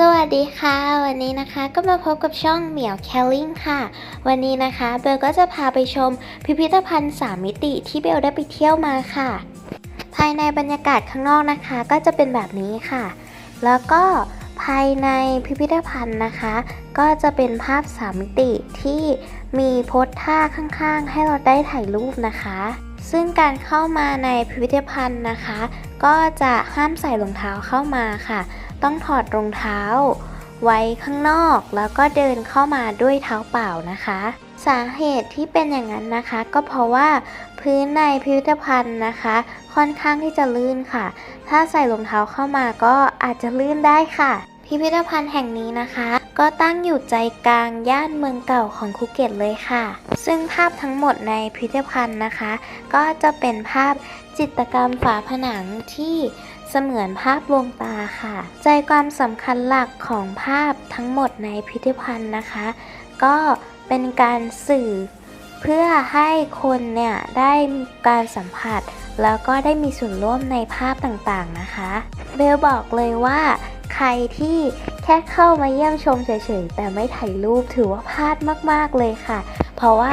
สวัสดีค่ะ วันนี้นะคะก็มาพบกับช่องเหมียวแคลลิงค่ะ วันนี้นะคะเบลก็จะพาไปชมพิพิธภัณฑ์3มิติที่เบลได้ไปเที่ยวมาค่ะ ภายในบรรยากาศข้างนอกนะคะ ก็จะเป็นแบบนี้ค่ะ แล้วก็ภายในพิพิธภัณฑ์นะคะ ก็จะเป็นภาพ3มิติที่มีโพสท่าข้างๆ ให้เราได้ถ่ายรูปนะคะ ซึ่งการเข้ามาในพิพิธภัณฑ์นะคะ ก็จะห้ามใส่รองเท้าเข้ามาค่ะ ต้องถอดรองเท้า ไว้ข้างนอกแล้วก็เดินเข้ามาด้วยเท้าเปล่านะคะ สาเหตุที่เป็นอย่างนั้นนะคะ ก็เพราะว่าพื้นในพิพิธภัณฑ์นะคะ ค่อนข้างที่จะลื่นค่ะ ถ้าใส่รองเท้าเข้ามาก็อาจจะลื่นได้ค่ะ พิพิธภัณฑ์แห่งนี้นะคะก็ตั้งอยู่ใจกลางย่านเมืองเก่าของคูเก็ตเลยค่ะ ซึ่งภาพทั้งหมดในพิพิธภัณฑ์นะคะ ก็จะเป็นภาพ จิตกรรมฝาผนังที่เสมือนภาพลวงตาค่ะ ใจความสำคัญหลักของภาพทั้งหมดในพิพิธภัณฑ์นะคะ ก็เป็นการสื่อเพื่อให้คนเนี่ยได้มีการสัมผัส แล้วก็ได้มีส่วนร่วมในภาพต่างๆนะคะเบลบอกเลยว่าใครที่แค่เข้ามาเยี่ยมชมเฉยๆ แต่ไม่ถ่ายรูปถือว่าพลาดมากๆเลยค่ะ เพราะว่า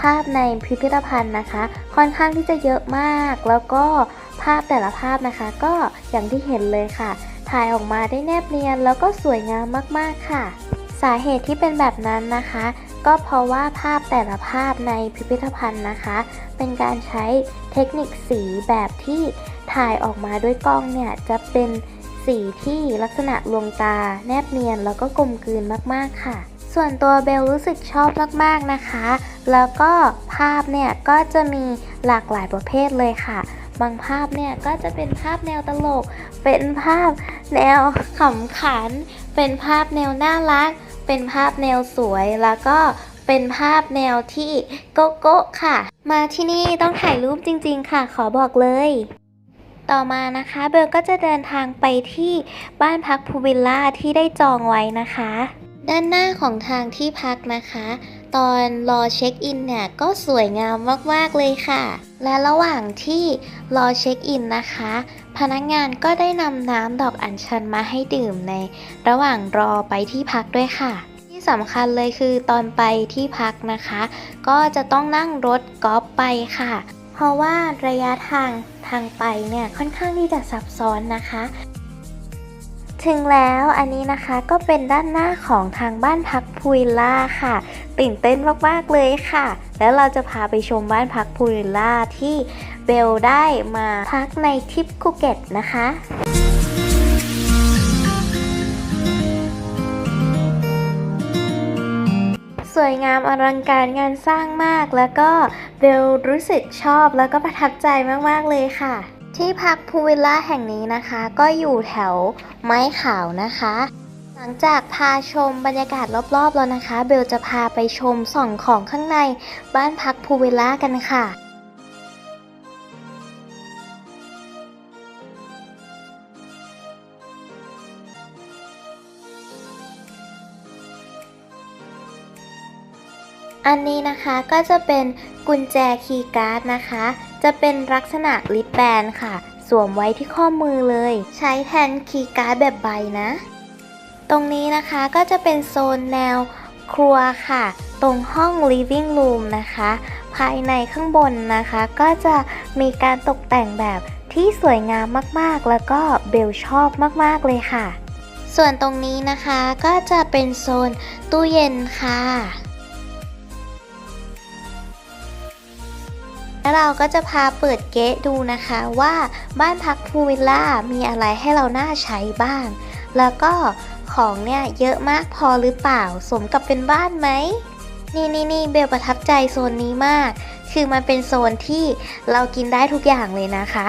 ภาพในพิพิธภัณฑ์นะคะ ค่อนข้างที่จะเยอะมาก แล้วก็ภาพแต่ละภาพนะคะ ก็อย่างที่เห็นเลยค่ะ ถ่ายออกมาได้แนบเนียน แล้วก็สวยงามมากๆค่ะ สาเหตุที่เป็นแบบนั้นนะคะ ก็เพราะว่าภาพแต่ละภาพในพิพิธภัณฑ์นะคะ เป็นการใช้เทคนิคสีแบบที่ถ่ายออกมาด้วยกล้องเนี่ยจะเป็นสีที่ลักษณะลวงตา แนบเนียนแล้วก็กลมกลืนมากๆค่ะ ส่วนตัวเบลรู้สึกชอบมากๆนะคะ แล้วก็ภาพเนี่ยก็จะมีหลากหลายประเภทเลยค่ะ บางภาพเนี่ยก็จะเป็นภาพแนวตลก เป็นภาพแนวขำขัน เป็นภาพแนวน่ารัก เป็นภาพแนวสวยแล้วก็เป็นภาพแนวที่โกโก้ค่ะ มาที่นี่ต้องถ่ายรูปจริง ๆ ค่ะ ขอบอกเลย ต่อมานะคะเบลก็จะเดินทางไปที่บ้านพักพูวิลล่าที่ได้จองไว้นะคะ ด้านหน้าของทางที่พักนะคะ ตอนรอเช็คอินเนี่ยก็สวยงามมากๆเลยค่ะ และระหว่างที่รอเช็คอินนะคะ พนักงานก็ได้นำน้ำดอกอัญชันมาให้ดื่มใน ระหว่างรอไปที่พักด้วยค่ะ ที่สำคัญเลยคือตอนไปที่พักนะคะ ก็จะต้องนั่งรถกอล์ฟไปค่ะ เพราะว่าระยะทางทางไปเนี่ยค่อนข้างที่จะซับซ้อนนะคะ ถึงแล้วอันนี้นะคะก็เป็นด้านหน้าของทางบ้านพักพูลล่าค่ะ ตื่นเต้นมากๆเลยค่ะ แล้วเราจะพาไปชมบ้านพักพูลล่าที่เบลได้มาพักในทริปภูเก็ตนะคะสวยงามอลังการงานสร้างมากแล้วก็เบลรู้สึกชอบแล้วก็ประทับใจมาก ๆ เลยค่ะ ที่พักพูวิลล่าแห่งนี้นะคะ ก็อยู่แถวไม้ขาวนะคะ หลังจากพาชมบรรยากาศรอบๆแล้วนะคะ เบลจะพาไปชมส่องของข้างในบ้านพักพูวิลล่ากันค่ะอันนี้นะคะก็จะเป็นกุญแจคีย์การ์ดนะคะ จะเป็นลักษณะลิปแบนค่ะ สวมไว้ที่ข้อมือเลย ใช้แทนคีย์การ์ดแบบใบนะ ตรงนี้นะคะก็จะเป็นโซนแนวครัวค่ะ ตรงห้อง living room นะคะ ภายในข้างบนนะคะ ก็จะมีการตกแต่งแบบที่สวยงามมากๆ แล้วก็เบลชอบมากๆเลยค่ะ ส่วนตรงนี้นะคะก็จะเป็นโซนตู้เย็นค่ะ แล้วเราก็จะพาเปิดเกะดูนะคะว่าบ้านพักพูวิลล่ามีอะไรให้เราน่าใช้บ้าง แล้วก็ของเนี่ยเยอะมากพอหรือเปล่าสมกับเป็นบ้านไหม นี่นี่นี่เบลประทับใจโซนนี้มาก คือมันเป็นโซนที่เรากินได้ทุกอย่างเลยนะคะ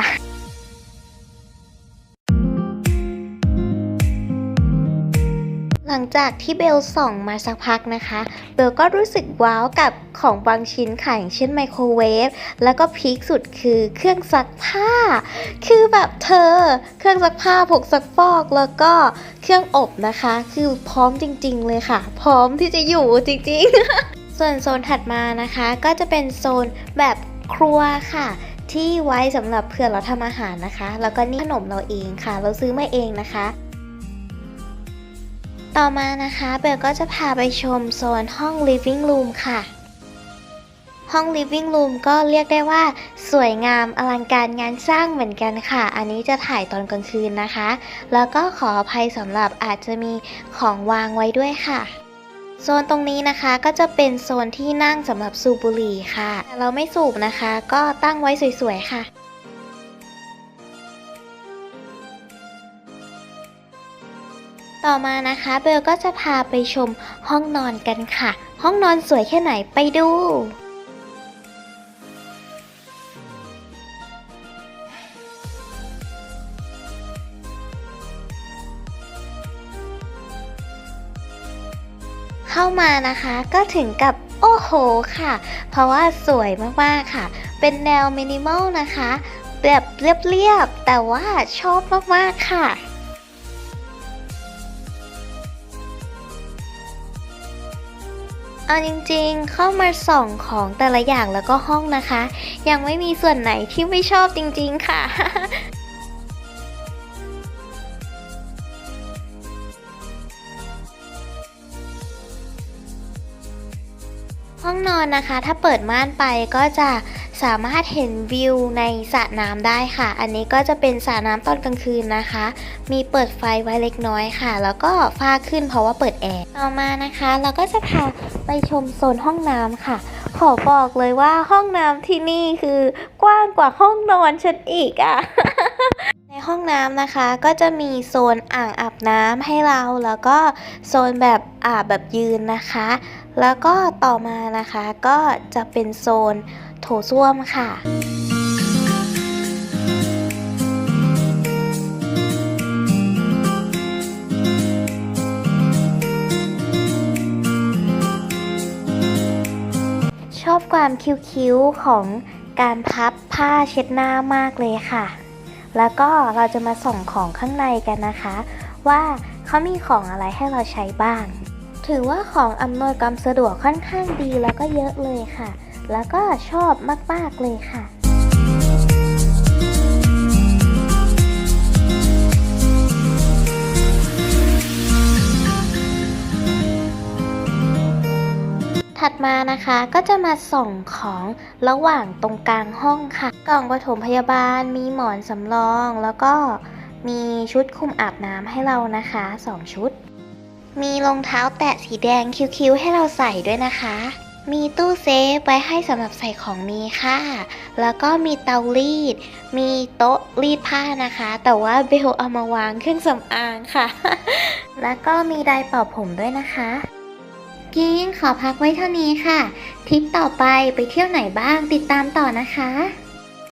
หลังจากที่เบลส่องมาสักพักนะคะ เบลก็รู้สึกว้าวกับของบางชิ้นค่ะอย่างเช่นไมโครเวฟ แล้วก็พีคสุดคือเครื่องซักผ้า คือแบบเธอ เครื่องซักผ้าผงซักฟอก แล้วก็เครื่องอบนะคะ คือพร้อมจริง ๆ เลยค่ะ พร้อมที่จะอยู่จริง ๆ ส่วนโซนถัดมานะคะ ก็จะเป็นโซนแบบครัวค่ะที่ไว้สำหรับเผื่อเราทำอาหารนะคะ แล้วก็นี่ขนมเราเองค่ะ เราซื้อมาเองนะคะ ต่อมานะคะเบลก็จะพาไปชมโซนห้อง living room ค่ะ ห้อง living room ก็เรียกได้ว่าสวยงามอลังการงานสร้างเหมือนกันค่ะ อันนี้จะถ่ายตอนกลางคืนนะคะ แล้วก็ขออภัยสำหรับอาจจะมีของวางไว้ด้วยค่ะโซนตรงนี้นะคะก็จะเป็นโซนที่นั่งสำหรับสูบบุหรี่ค่ะแต่เราไม่สูบนะคะ ก็ตั้งไว้สวยๆค่ะ ต่อมานะคะเบลก็จะพาไปชมห้องนอนกันค่ะ ห้องนอนสวยแค่ไหนไปดู เข้ามานะคะก็ถึงกับโอ้โหค่ะ เพราะว่าสวยมากๆค่ะ เป็นแนวมินิมอลนะคะ แบบเรียบๆแต่ว่าชอบมากๆค่ะ เอาจริงๆ เข้ามาส่องของแต่ละอย่างแล้วก็ห้องนะคะ ยังไม่มีส่วนไหนที่ไม่ชอบจริงๆค่ะ องนอนนะคะ ถ้าเปิดม่านไปก็จะสามารถเห็นวิวในสระน้ำได้ค่ะ อันนี้ก็จะเป็นสระน้ำตอนกลางคืนนะคะ มีเปิดไฟไว้เล็กน้อยค่ะ แล้วก็ฟ้าขึ้นเพราะว่าเปิดแอร์ต่อมานะคะ เราก็จะพาไปชมโซนห้องน้ำค่ะ ขอบอกเลยว่าห้องน้ำที่นี่คือกว้างกว่าห้องนอนฉันอีกอะ่ะในห้องน้ำนะคะก็จะมีโซนอ่างอาบน้ำให้เราแล้วก็โซนแบบอาบแบบยืนนะคะ แล้วก็ต่อมานะคะก็จะเป็นโซนโถส้วมค่ะชอบความคิ้วๆของการพับผ้าเช็ดหน้ามากเลยค่ะ แล้วก็เราจะมาส่องของข้างในกันนะคะ ว่าเขามีของอะไรให้เราใช้บ้าง ถือว่าของอำนวยความสะดวกค่อนข้างดีแล้วก็เยอะเลยค่ะ แล้วก็ชอบมาก ๆ เลยค่ะถัดมานะคะก็จะมาส่องของระหว่างตรงกลางห้องค่ะ กล่องปฐมพยาบาลมีหมอนสำรอง แล้วก็มีชุดคลุมอาบน้ำให้เรานะคะ 2 ชุด มีรองเท้าแตะสีแดงคิ้วๆให้เราใส่ด้วยนะคะ มีตู้เซฟไว้ให้สำหรับใส่ของมีค่ะ แล้วก็มีเตารีด มีโต๊ะรีดผ้านะคะ แต่ว่าเบลเอามาวางเครื่องสำอางค่ะ แล้วก็มีไดร์เป่าผมด้วยนะคะกิ้งขอพักไว้เท่านี้ค่ะ ทริปต่อไปไปเที่ยวไหนบ้างติดตามต่อนะคะ